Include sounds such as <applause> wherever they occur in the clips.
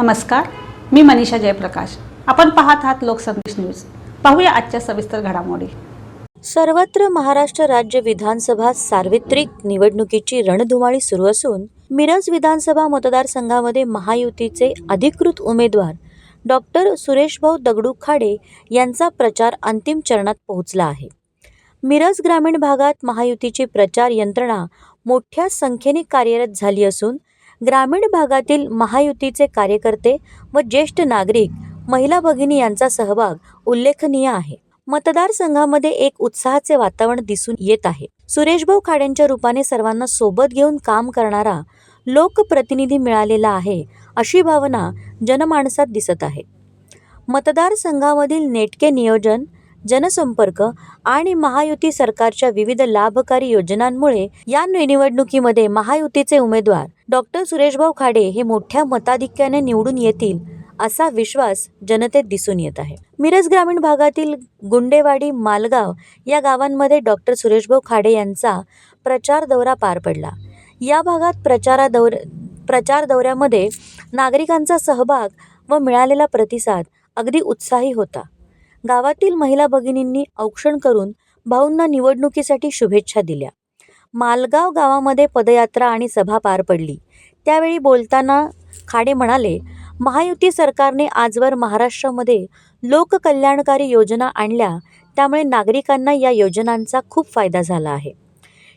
नमस्कार मी मनीषा जयप्रकाश. आपण पाहत आहात लोकसंदेश न्यूज. पाहूया आजच्या सविस्तर घडामोडी. सर्वत्र महाराष्ट्र राज्य विधानसभा सार्वत्रिक निवडणुकीची रणधुमाळी सुरू असून मिरज विधानसभा मतदारसंघामध्ये महायुतीचे अधिकृत उमेदवार डॉक्टर सुरेशभाऊ दगडू खाडे यांचा प्रचार अंतिम चरणात पोहोचला आहे. मिरज ग्रामीण भागात महायुतीची प्रचार यंत्रणा मोठ्या संख्येने कार्यरत झाली असून ग्रामीण भागातील महायुतीचे कार्यकर्ते व ज्येष्ठ नागरिक महिला भगिनी यांचा सहभाग उल्लेखनीय आहे. मतदारसंघामध्ये एक उत्साहाचे वातावरण दिसून येत आहे. सुरेशभाऊ खाडेंच्या रूपाने सर्वांना सोबत घेऊन काम करणारा लोकप्रतिनिधी मिळालेला आहे अशी भावना जनमानसात दिसत आहे. मतदारसंघामधील नेटके नियोजन जनसंपर्क आणि महायुती सरकारच्या विविध लाभकारी योजनांमुळे या निवडणुकीमध्ये महायुतीचे उमेदवार डॉक्टर सुरेशभाऊ खाडे हे मोठ्या मताधिक्याने निवडून येतील असा विश्वास जनतेत दिसून येत आहे. मिरज ग्रामीण भागातील गुंडेवाडी मालगाव या गावांमध्ये डॉक्टर सुरेशभाऊ खाडे यांचा प्रचार दौरा पार पडला. या भागात प्रचारा दौर प्रचार दौऱ्यामध्ये नागरिकांचा सहभाग व मिळालेला प्रतिसाद अगदी उत्साही होता. गावातील महिला भगिनींनी औक्षण करून भाऊंना निवडणुकीसाठी शुभेच्छा दिल्या. मालगाव गावामध्ये पदयात्रा आणि सभा पार पडली. त्यावेळी बोलताना खाडे म्हणाले महायुती सरकारने आजवर महाराष्ट्रामध्ये लोककल्याणकारी योजना आणल्या त्यामुळे नागरिकांना या योजनांचा खूप फायदा झाला आहे.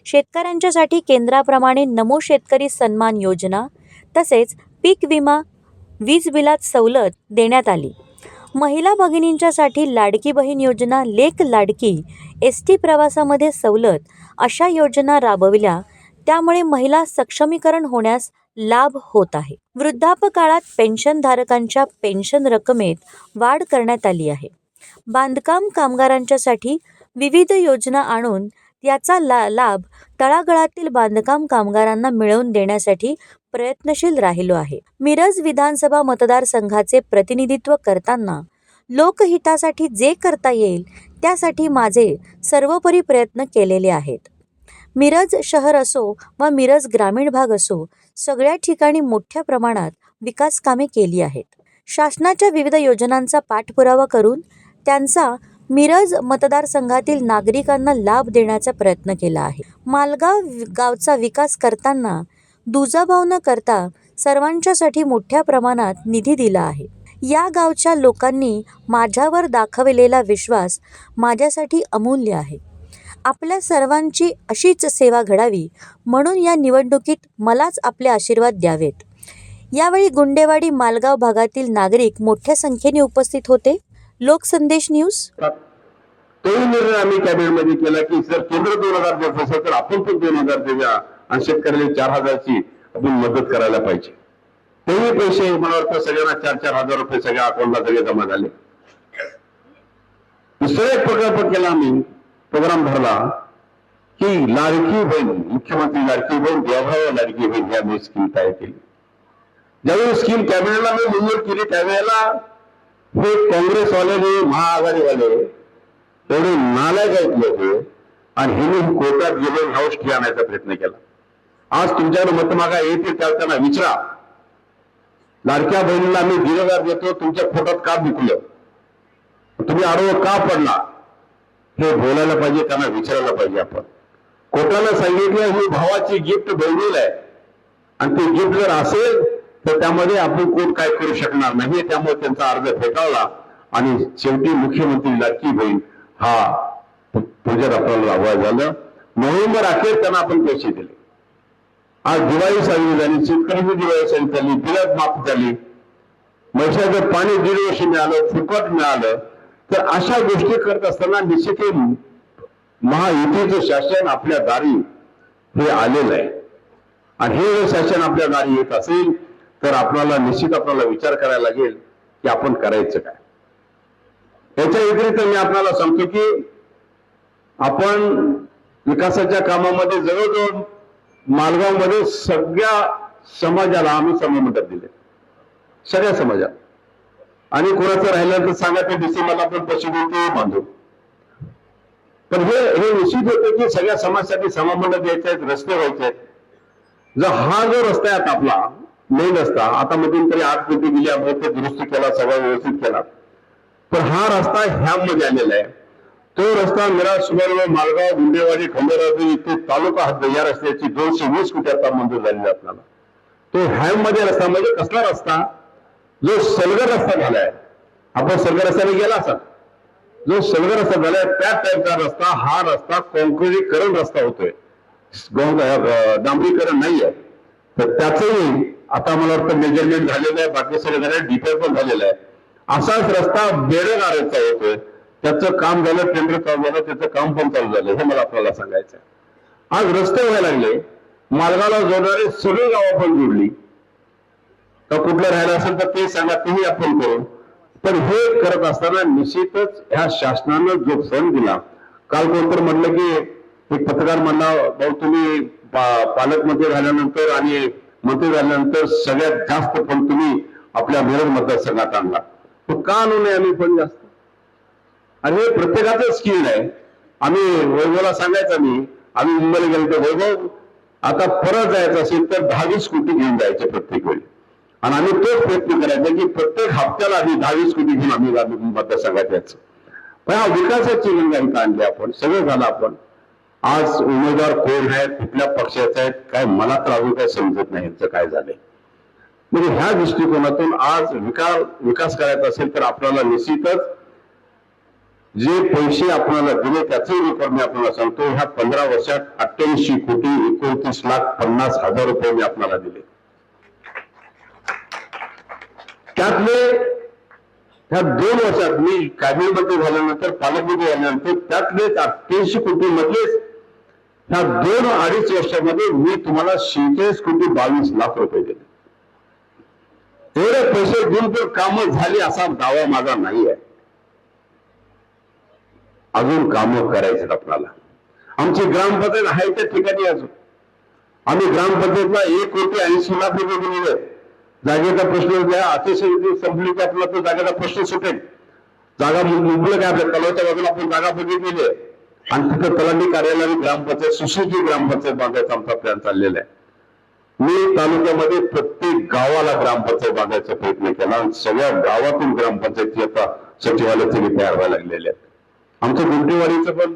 शेतकऱ्यांच्यासाठी केंद्राप्रमाणे नमो शेतकरी सन्मान योजना तसेच पीक विमा वीज बिलात सवलत देण्यात आली. महिला भगिनींच्यासाठी लाडकी बहीण योजना लेक लाडकी एस टी प्रवासामध्ये सवलत अशा योजना राबविल्या. त्यामुळे महिला सक्षमीकरण होण्यास लाभ होत आहे. वृद्धापकाळात पेन्शनधारकांच्या पेन्शन रकमेत वाढ करण्यात आली आहे. बांधकाम कामगारांच्यासाठी विविध योजना आणून याचा ला लाभ तळागळातील बांधकाम कामगारांना मिळवून देण्यासाठी प्रयत्नशील राहिलो आहे. मिरज विधानसभा मतदारसंघाचे प्रतिनिधित्व करताना लोकहितासाठी जे करता येईल त्यासाठी माझे सर्वोपरी प्रयत्न केलेले आहेत. मिरज शहर असो व मिरज ग्रामीण भाग असो सगळ्या ठिकाणी मोठ्या प्रमाणात विकास कामे केली आहेत. शासनाच्या विविध योजनांचा पाठपुरावा करून त्यांचा मिरज मतदारसंघातील नागरिकांना लाभ देण्याचा प्रयत्न केला आहे. मालगाव गावचा विकास करताना दुजाभाव न करता सर्वांच्यासाठी मोठ्या प्रमाणात निधी दिला आहे. या गावच्या लोकांनी माझ्यावर दाखवलेला विश्वास माझ्यासाठी अमूल्य आहे. आपल्या सर्वांची अशीच सेवा घडावी म्हणून या निवडणुकीत मलाच आपले आशीर्वाद द्यावेत. यावेळी गुंडेवाडी मालगाव भागातील नागरिक मोठ्या संख्येने उपस्थित होते. लोकसंदेश न्यूज. तोही निर्णय आम्ही कॅबिनेटमध्ये केला की जर केंद्र दोन हजार देत असेल तर आपण पण दोन हजार देऊया आणि शेतकऱ्याला चार हजारची आपण मदत करायला पाहिजे. तेही पैसे मला वाटतं सगळ्यांना चार चार हजार रुपये सगळ्या अकाउंटला सगळे जमा झाले. दुसरा एक प्रकल्प केला आम्ही प्रोग्राम भरला की लाडकी बहीण मुख्यमंत्री लाडकी बहीण देवभाव लाडकी बहीण ही मी स्कीम तयार केली. ज्यावेळी स्कीम कॅबिनेटला मी मंजूर केली त्यावेळेला हे काँग्रेसवाले महाआघाडीवाले एवढे नालायक आहेत लोक आणि हे कोर्टात गेले हाऊस ठेवण्याचा आणायचा प्रयत्न केला. आज तुमच्याकडे मतमागा येतील त्या त्यांना विचारा. लाडक्या बहिणीला आम्ही दीड हजार देतो तुमच्या पोटात का विकलं तुम्ही आरोप का पडला? हे बोलायला पाहिजे त्यांना विचारायला पाहिजे आपण. कोर्टाला सांगितलं ही भावाची गिफ्ट बहिणीला आहे. आणि ते गिफ्ट जर असेल तर त्यामध्ये आपण कोर्ट काय करू शकणार नाही. त्यामुळे त्यांचा अर्ज फेटाळला. आणि शेवटी मुख्यमंत्री लाडकी बहीण हा तुझ्यात आपल्याला झालं. नोव्हेंबर अखेर त्यांना आपण पैसे दिले. आज दिवाळी साजरी झाली शेतकऱ्यांची दिवाळी साजरी झाली बिलात माफ झाली. म्हैसाचं पाणी दीड वर्ष मिळालं फुकट मिळालं. तर अशा गोष्टी करत असताना निश्चित महायुतीचं शासन आपल्या दारी हे आलेलं आहे. आणि हे जर शासन आपल्या दारी येत असेल तर आपल्याला निश्चित आपल्याला विचार करायला लागेल की आपण करायचं काय. याच्या व्यतिरिक्त मी आपल्याला सांगतो की आपण विकासाच्या कामामध्ये जवळजवळ मालगावमध्ये सगळ्या समाजाला आम्ही सममंडप दिले. सगळ्या समाजाला. आणि कोणाचं राहिलं तर सांगा ते डिसेंबरला आपण पशुभूती बांधू पण हे हे निश्चित होतं की सगळ्या समाजासाठी समामंडप द्यायचे आहेत रस्ते व्हायचे आहेत. जर हा जो रस्ता आहे आता आपला मेन रस्ता आता मधून तरी आठ कोटी दिल्यामुळे ते दुरुस्त केला सगळा व्यवस्थित केला. पण हा रस्ता ह्यामध्ये आलेला आहे. तो रस्ता मिराज सुमारे मालगाव गुंडेवाडी खंडेराजू इथे तालुका हद्द या रस्त्याची दोनशे वीस कोटी आता मंजूर झालेली आपल्याला. तो हॅममध्ये रस्ता म्हणजे कसला रस्ता? जो सलगर रस्ता झालाय. आपण सलगर रस्त्याने गेला असाल. जो सलगर रस्ता झालाय त्या टाईपचा रस्ता हा रस्ता कॉन्क्रिटीकरण रस्ता होतोय. डांबरीकरण नाही डांबरीकरण नाहीये. तर त्याचंही आता मला वाटतं मेजरमेंट झालेलं आहे बाकी सगळं झालं डिटेल पण झालेलं आहे. असाच रस्ता बेडगारेचा होतोय. त्याचं काम झालं टेंडर चालू झालं त्याचं काम पण चालू झालं हे मला आपल्याला सांगायचं आज रस्ते व्हायला लागले मार्गाला जोडणारे सगळी गावं पण जोडली. तर कुठलं राहिलं असेल तर ते सांगा तेही आपण करू. पण हे करत असताना निश्चितच ह्या शासनानं जो सण दिला काल कोणतर म्हणलं की एक पत्रकार म्हणला भाऊ तुम्ही पालकमंत्री झाल्यानंतर आणि मंत्री झाल्यानंतर सगळ्यात जास्त फंड तुम्ही आपल्या मिरज मतदारसंघात आणला. तो का आणू नये आम्ही पण जास्त? आणि हे प्रत्येकाचं स्किल आहे. आम्ही वैभवला सांगायचं मी आम्ही मुंबईला गेलो तर वैभव आता परत जायचं असेल तर दहावीस कोटी घेऊन जायचे प्रत्येक वेळी. आणि आम्ही तोच प्रयत्न करायचा की प्रत्येक हप्त्याला आम्ही दहावीस कोटी घेऊन आम्ही मतदारसंघात पण हा विकासाची रंगाईत आणली आपण सगळं झालं आपण. आज उमेदवार कोण आहेत कुठल्या पक्षाचे आहेत काय मला तर अजून काय समजत नाही यांचं काय झालंय. म्हणजे ह्या दृष्टिकोनातून आज विकास विकास करायचा असेल तर आपल्याला निश्चितच जे पैसे आपल्याला दिले त्याचे रेकॉर्ड मी आपल्याला सांगतो ह्या पंधरा वर्षात अठ्ठ्याऐंशी कोटी एकोणतीस लाख पन्नास हजार रुपये मी आपल्याला दिले. त्यातले ह्या दोन वर्षात मी कॅबिनेट मंत्री झाल्यानंतर पालकमंत्री झाल्यानंतर त्यातलेच अठ्ठ्याऐंशी कोटी मधलेच ह्या दोन अडीच वर्षामध्ये मी तुम्हाला शेहेचाळीस कोटी बावीस लाख रुपये दिले. एवढे पैसे देऊन तर कामं झाली असा दावा माझा नाही आहे अजून कामं करायचे आपणाला आमची ग्रामपंचायत आहे त्या ठिकाणी अजून. आम्ही ग्रामपंचायतला एक कोटी ऐंशी लाख रुपये दिलेले जागेचा प्रश्न द्या अतिशय संपली की आपला तो जागेचा प्रश्न सुटेल. जागा मुंबईला काय आपल्या तलावाच्या बाजूला आपण जागा बघितलेली आहे. आणि तिथं तलाठी कार्यालयाने ग्रामपंचायत सुशिची ग्रामपंचायत बांधायचा आमचा प्लॅन चाललेला आहे. मी तालुक्यामध्ये प्रत्येक गावाला ग्रामपंचायत बांधायचा प्रयत्न केला. आणि सगळ्या गावातून ग्रामपंचायतची आता सचिवालय तयार व्हायला लागलेले आहेत आमचं गुंटेवाडीचं पण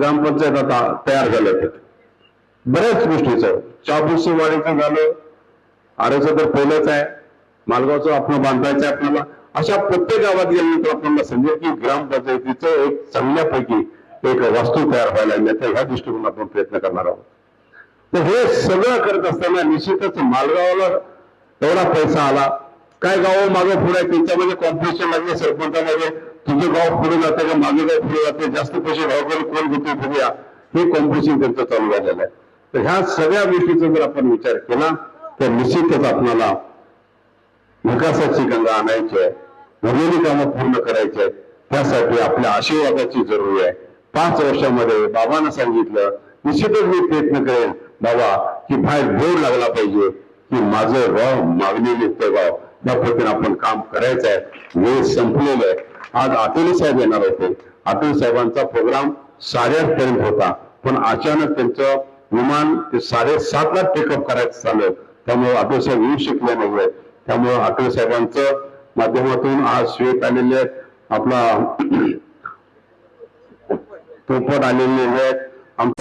ग्रामपंचायत आता तयार झालं तिथे बऱ्याच गोष्टीचं. चाबुसी वाडीचं झालं. आरेचं तर पहिलंच आहे. मालगावचं आपण बांधायचं आहे आपल्याला. अशा प्रत्येक गावात गेल्यानंतर आपल्याला समजेल की ग्रामपंचायतीचं एक चांगल्यापैकी एक वास्तू तयार व्हायला लागली तर ह्या दृष्टिकोन आपण प्रयत्न करणार आहोत. तर हे सगळं करत असताना निश्चितच मालगावाला एवढा पैसा आला. काय गाव मागं पुढे त्यांच्यामध्ये कॉम्पिटिशन लागले सरपंचामध्ये तुझं गाव पुढे जाते का मागे गाव पुढे जाते? जास्त पैसे गावकडे कोण घेतो बघूया हे कॉम्पिटिशन त्यांचं चालू झालेलं आहे. तर ह्या सगळ्या गोष्टीचा जर आपण विचार केला तर निश्चितच आपल्याला विकासाची गंगा आणायची आहे. भरलेली कामं पूर्ण करायची आहेत. त्यासाठी आपल्या आशीर्वादाची जरुरी आहे. पाच वर्षामध्ये बाबांना सांगितलं निश्चितच मी प्रयत्न करेन बाबा की बाहेर बोर लागला पाहिजे की माझं गाव मागणी निघतं गाव या पद्धतीने आपण काम करायचं आहे वेळ संपलेलं आहे. आज आठवले साहेब येणार होते. आठवले साहेबांचा प्रोग्राम साडेआठ पर्यंत होता. पण अचानक त्यांचं विमान ते साडेसातला टेकअप करायचं झालं त्यामुळे आठवले साहेब येऊ शकले नाही त्यामुळे आठवले साहेबांचं माध्यमातून आज श्वेत आलेले आहेत. आपला <clears throat> पोपट आलेले आहेत. आम-